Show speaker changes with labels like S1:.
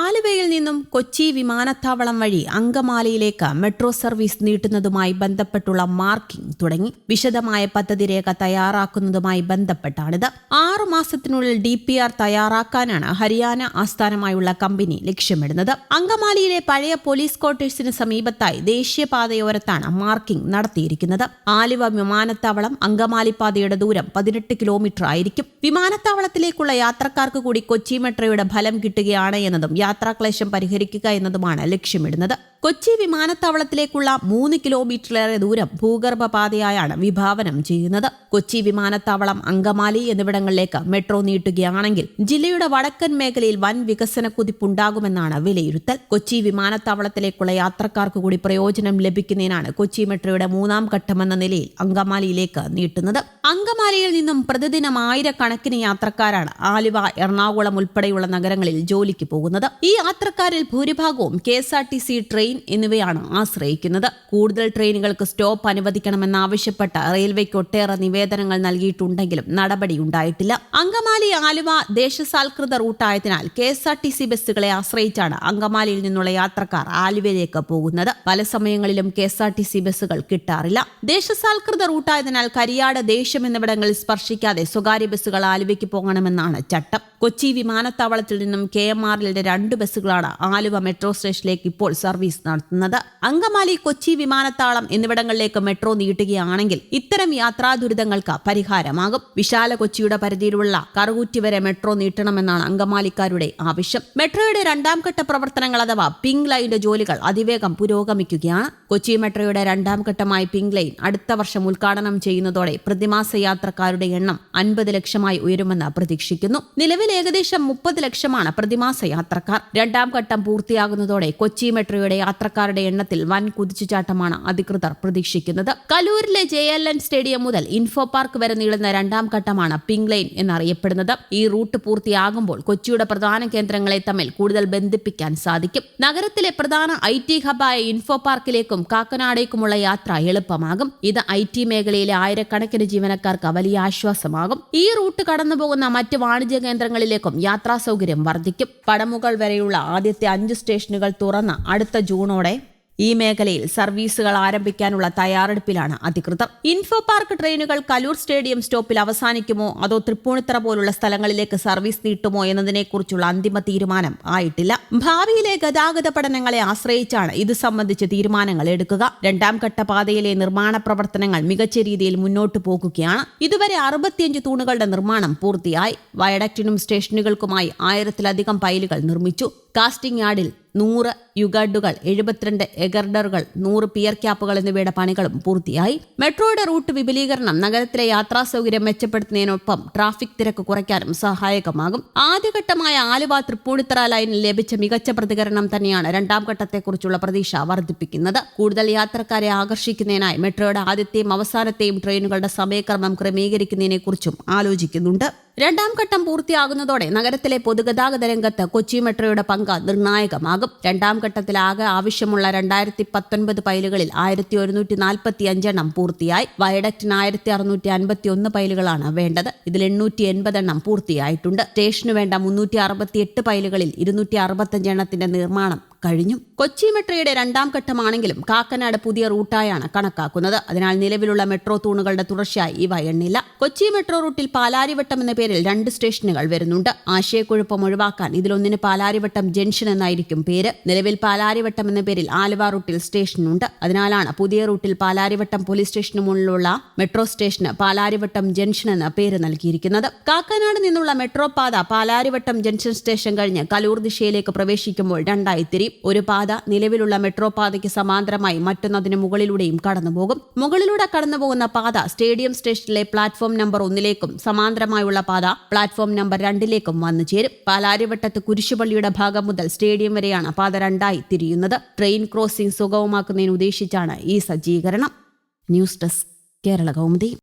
S1: ആലുവയിൽ നിന്നും കൊച്ചി വിമാനത്താവളം വഴി അങ്കമാലിയിലേക്ക് മെട്രോ സർവീസ് നീട്ടുന്നതുമായി ബന്ധപ്പെട്ടുള്ള മാർക്കിംഗ് തുടങ്ങി. വിശദമായ പദ്ധതി രേഖ തയ്യാറാക്കുന്നതുമായി ബന്ധപ്പെട്ടാണിത്. ആറു മാസത്തിനുള്ളിൽ ഡി പി ആർ തയ്യാറാക്കാനാണ് ഹരിയാന ആസ്ഥാനമായുള്ള കമ്പനി ലക്ഷ്യമിടുന്നത്. അങ്കമാലിയിലെ പഴയ പോലീസ് ക്വാർട്ടേഴ്സിന് സമീപത്തായി ദേശീയപാതയോരത്താണ് മാർക്കിംഗ് നടത്തിയിരിക്കുന്നത്. ആലുവ വിമാനത്താവളം അങ്കമാലി പാതയുടെ ദൂരം പതിനെട്ട് കിലോമീറ്റർ ആയിരിക്കും വിമാനത്താവളത്തിലേക്കുള്ള യാത്രക്കാർക്ക് കൂടി കൊച്ചി മെട്രോയുടെ ഫലം കിട്ടുകയാണ് എന്നതും യാത്രാക്ലേശം പരിഹരിക്കുക എന്നതുമാണ് ലക്ഷ്യമിടുന്നത് കൊച്ചി വിമാനത്താവളത്തിലേക്കുള്ള മൂന്ന് കിലോമീറ്ററിലേറെ ദൂരം ഭൂഗർഭപാതയായാണ് വിഭാവനം ചെയ്യുന്നത്. കൊച്ചി വിമാനത്താവളം അങ്കമാലി എന്നിവിടങ്ങളിലേക്ക് മെട്രോ നീട്ടുകയാണെങ്കിൽ ജില്ലയുടെ വടക്കൻ മേഖലയിൽ വൻ വികസന കുതിപ്പുണ്ടാകുമെന്നാണ് വിലയിരുത്തൽ. കൊച്ചി വിമാനത്താവളത്തിലേക്കുള്ള യാത്രക്കാർക്ക് കൂടി പ്രയോജനം ലഭിക്കുന്നതിനാണ് കൊച്ചി മെട്രോയുടെ മൂന്നാം ഘട്ടമെന്ന നിലയിൽ അങ്കമാലിയിലേക്ക് നീട്ടുന്നത്. അങ്കമാലിയിൽ നിന്നും പ്രതിദിനം ആയിരക്കണക്കിന് യാത്രക്കാരാണ് ആലുവ എറണാകുളം ഉൾപ്പെടെയുള്ള നഗരങ്ങളിൽ ജോലിക്ക് പോകുന്നത്. ഈ യാത്രക്കാരിൽ ഭൂരിഭാഗവും K S R T C train എന്നിവയാണ് ആശ്രയിക്കുന്നത്. കൂടുതൽ ട്രെയിനുകൾക്ക് സ്റ്റോപ്പ് അനുവദിക്കണമെന്നാവശ്യപ്പെട്ട് റെയിൽവേക്ക് ഒട്ടേറെ നിവേദനങ്ങൾ നൽകിയിട്ടുണ്ടെങ്കിലും നടപടി ഉണ്ടായിട്ടില്ല. അങ്കമാലി ആലുവ ദേശസാൽകൃത റൂട്ടായതിനാൽ K S R T C ബസ്സുകളെ ആശ്രയിച്ചാണ് അങ്കമാലിയിൽ നിന്നുള്ള യാത്രക്കാർ ആലുവയിലേക്ക് പോകുന്നത്. പല സമയങ്ങളിലും K S R T C ബസ്സുകൾ കിട്ടാറില്ല. ദേശസാൽകൃത റൂട്ടായതിനാൽ കരിയാട് ദേശം എന്നിവിടങ്ങളിൽ സ്പർശിക്കാതെ സ്വകാര്യ ബസ്സുകൾ ആലുവയ്ക്ക് പോകണമെന്നാണ് ചട്ടം. കൊച്ചി വിമാനത്താവളത്തിൽ നിന്നും കെ എം ആറിലെ രണ്ട് ബസ്സുകളാണ് ആലുവ മെട്രോ സ്റ്റേഷനിലേക്ക് ഇപ്പോൾ സർവീസ് നടത്തുന്നത്. അങ്കമാലി കൊച്ചി വിമാനത്താവളം എന്നിവിടങ്ങളിലേക്ക് മെട്രോ നീട്ടുകയാണെങ്കിൽ ഇത്തരം യാത്രാ ദുരിതങ്ങൾക്ക് പരിഹാരമാകും. വിശാല കൊച്ചിയുടെ പരിധിയിലുള്ള കറുകുറ്റി വരെ മെട്രോ നീട്ടണമെന്നാണ് അങ്കമാലിക്കാരുടെ ആവശ്യം. മെട്രോയുടെ രണ്ടാം ഘട്ട പ്രവർത്തനങ്ങൾ അഥവാ പിങ്ക് ലൈനിന്റെ ജോലികൾ അതിവേഗം പുരോഗമിക്കുകയാണ്. കൊച്ചി മെട്രോയുടെ രണ്ടാം ഘട്ടമായി പിങ്ക് ലൈൻ അടുത്ത വർഷം ഉദ്ഘാടനം ചെയ്യുന്നതോടെ പ്രതിമാസ യാത്രക്കാരുടെ എണ്ണം അൻപത് ലക്ഷമായി ഉയരുമെന്ന് പ്രതീക്ഷിക്കുന്നു. നിലവിൽ ഏകദേശം മുപ്പത് ലക്ഷമാണ് പ്രതിമാസ യാത്രക്കാർ. രണ്ടാം ഘട്ടം പൂർത്തിയാകുന്നതോടെ കൊച്ചി മെട്രോയുടെ യാത്രക്കാരുടെ എണ്ണത്തിൽ വൻ കുതിച്ചുചാട്ടമാണ് അധികൃതർ പ്രതീക്ഷിക്കുന്നത്. കലൂരിലെ ജെ എൽ എൻ സ്റ്റേഡിയം മുതൽ ഇൻഫോ പാർക്ക് വരെ നീളുന്ന രണ്ടാം ഘട്ടമാണ് പിങ്ക് ലൈൻ എന്നറിയപ്പെടുന്നത്. ഈ റൂട്ട് പൂർത്തിയാകുമ്പോൾ കൊച്ചിയുടെ പ്രധാന കേന്ദ്രങ്ങളെ തമ്മിൽ കൂടുതൽ ബന്ധിപ്പിക്കാൻ സാധിക്കും. നഗരത്തിലെ പ്രധാന ഐ ടി ഹബായ ഇൻഫോ പാർക്കിലേക്കും കാക്കനാടേക്കുമുള്ള യാത്ര എളുപ്പമാകും. ഇത് ഐ ടി മേഖലയിലെ ആയിരക്കണക്കിന് ജീവനക്കാർക്ക് വലിയ ആശ്വാസമാകും. ഈ റൂട്ട് കടന്നുപോകുന്ന മറ്റ് വാണിജ്യ കേന്ദ്രങ്ങളിലേക്കും യാത്രാ സൗകര്യം വർദ്ധിക്കും. പടമുകൾ വരെയുള്ള ആദ്യത്തെ അഞ്ച് സ്റ്റേഷനുകൾ തുറന്ന അടുത്ത ജൂണോടെ ഈ മേഖലയിൽ സർവീസുകൾ ആരംഭിക്കാനുള്ള തയ്യാറെടുപ്പിലാണ് അധികൃതർ. ഇൻഫോ പാർക്ക് ട്രെയിനുകൾ കലൂർ സ്റ്റേഡിയം സ്റ്റോപ്പിൽ അവസാനിക്കുമോ? അതോ തൃപ്പൂണിത്തറ പോലുള്ള സ്ഥലങ്ങളിലേക്ക് സർവീസ് നീട്ടുമോ എന്നതിനെക്കുറിച്ചുള്ള അന്തിമ തീരുമാനം ആയിട്ടില്ല. ഭാവിയിലെ ഗതാഗത പഠനങ്ങളെ ആശ്രയിച്ചാണ് ഇത് സംബന്ധിച്ച് തീരുമാനങ്ങൾ എടുക്കുക. രണ്ടാം ഘട്ട പാതയിലെ നിർമ്മാണ പ്രവർത്തനങ്ങൾ മികച്ച രീതിയിൽ മുന്നോട്ടു പോകുകയാണ്. ഇതുവരെ അറുപത്തിയഞ്ച് തൂണുകളുടെ നിർമ്മാണം പൂർത്തിയായി. വയഡക്റ്റിനും സ്റ്റേഷനുകൾക്കുമായി ആയിരത്തിലധികം പൈലുകൾ നിർമ്മിച്ചു. കാസ്റ്റിംഗ് യാർഡിൽ നൂറ് യുഗഡുകൾ എഴുപത്തിരണ്ട് എഗർഡറുകൾ നൂറ് പിയർ ക്യാപ്പുകൾ എന്നിവയുടെ പണികളും പൂർത്തിയായി. മെട്രോയുടെ റൂട്ട് വിപുലീകരണം നഗരത്തിലെ യാത്രാ സൗകര്യം മെച്ചപ്പെടുത്തുന്നതിനൊപ്പം ട്രാഫിക് തിരക്ക് കുറയ്ക്കാനും സഹായകമാകും. ആദ്യഘട്ടമായ ആലുവ തൃപ്പൂണിത്തറ ലൈനിൽ ലഭിച്ച മികച്ച പ്രതികരണം തന്നെയാണ് രണ്ടാം ഘട്ടത്തെക്കുറിച്ചുള്ള പ്രതീക്ഷ വർദ്ധിപ്പിക്കുന്നത്. കൂടുതൽ യാത്രക്കാരെ ആകർഷിക്കുന്നതിനായി മെട്രോയുടെ ആദ്യത്തെയും അവസാനത്തെയും ട്രെയിനുകളുടെ സമയക്രമം ക്രമീകരിക്കുന്നതിനെക്കുറിച്ചും ആലോചിക്കുന്നുണ്ട്. രണ്ടാം ഘട്ടം പൂർത്തിയാകുന്നതോടെ നഗരത്തിലെ പൊതുഗതാഗത രംഗത്ത് കൊച്ചി മെട്രോയുടെ പങ്ക് നിർണായകമാകും. രണ്ടാം ഘട്ടത്തിൽ ആകെ ആവശ്യമുള്ള രണ്ടായിരത്തി പത്തൊൻപത് പൈലുകളിൽ ആയിരത്തി ഒരുന്നൂറ്റി നാൽപ്പത്തി അഞ്ചെണ്ണം പൂർത്തിയായി. വയഡക്റ്റിന് ആയിരത്തി അറുന്നൂറ്റി അൻപത്തി ഒന്ന് പൈലുകളാണ് വേണ്ടത്. ഇതിൽ എണ്ണൂറ്റി എൺപതെണ്ണം പൂർത്തിയായിട്ടുണ്ട്. സ്റ്റേഷനു വേണ്ട മുന്നൂറ്റി അറുപത്തി എട്ട് പൈലുകളിൽ ഇരുന്നൂറ്റി അറുപത്തഞ്ച് എണ്ണത്തിന്റെ നിർമ്മാണം കഴിഞ്ഞു. കൊച്ചി മെട്രോയുടെ രണ്ടാം ഘട്ടമാണെങ്കിലും കാക്കനാട് പുതിയ റൂട്ടായാണ് കണക്കാക്കുന്നത്. അതിനാൽ നിലവിലുള്ള മെട്രോ തൂണുകളുടെ തുടർച്ചയായി ഇവ എണ്ണില്ല. കൊച്ചി മെട്രോ റൂട്ടിൽ പാലാരിവട്ടം എന്ന പേരിൽ രണ്ട് സ്റ്റേഷനുകൾ വരുന്നുണ്ട്. ആശയക്കുഴപ്പം ഒഴിവാക്കാൻ ഇതിലൊന്നിന് പാലാരിവട്ടം ജംഗ്ഷൻ എന്നായിരിക്കും പേര്. നിലവിൽ പാലാരിവട്ടം എന്ന പേരിൽ ആലുവ റൂട്ടിൽ സ്റ്റേഷനുണ്ട്. അതിനാലാണ് പുതിയ റൂട്ടിൽ പാലാരിവട്ടം പോലീസ് സ്റ്റേഷന് മുന്നിലുള്ള മെട്രോ സ്റ്റേഷന് പാലാരിവട്ടം ജംഗ്ഷൻ എന്ന പേര് നൽകിയിരിക്കുന്നത്. കാക്കനാട് നിന്നുള്ള മെട്രോ പാത പാലാരിവട്ടം ജംഗ്ഷൻ സ്റ്റേഷൻ കഴിഞ്ഞ് കലൂർ ദിശയിലേക്ക് പ്രവേശിക്കുമ്പോൾ രണ്ടായി തിരിയും. ഒരു പാത നിലവിലുള്ള മെട്രോ പാതയ്ക്ക് സമാന്തരമായി മറ്റൊന്നതിന് മുകളിലൂടെയും കടന്നുപോകും. മുകളിലൂടെ കടന്നുപോകുന്ന പാത സ്റ്റേഡിയം സ്റ്റേഷനിലെ പ്ലാറ്റ്ഫോം നമ്പർ ഒന്നിലേക്കും സമാന്തരമായുള്ള പാത പ്ലാറ്റ്ഫോം നമ്പർ രണ്ടിലേക്കും വന്നു ചേരും. പാലാരിവട്ടത്ത് കുരിശുപള്ളിയുടെ ഭാഗം മുതൽ സ്റ്റേഡിയം വരെയാണ് പാത രണ്ടായി തിരിയുന്നത്. ട്രെയിൻ ക്രോസിംഗ് സുഗമമാക്കുന്നതിന് ഉദ്ദേശിച്ചാണ് ഈ സജ്ജീകരണം. News desk Kerala Kaumudi.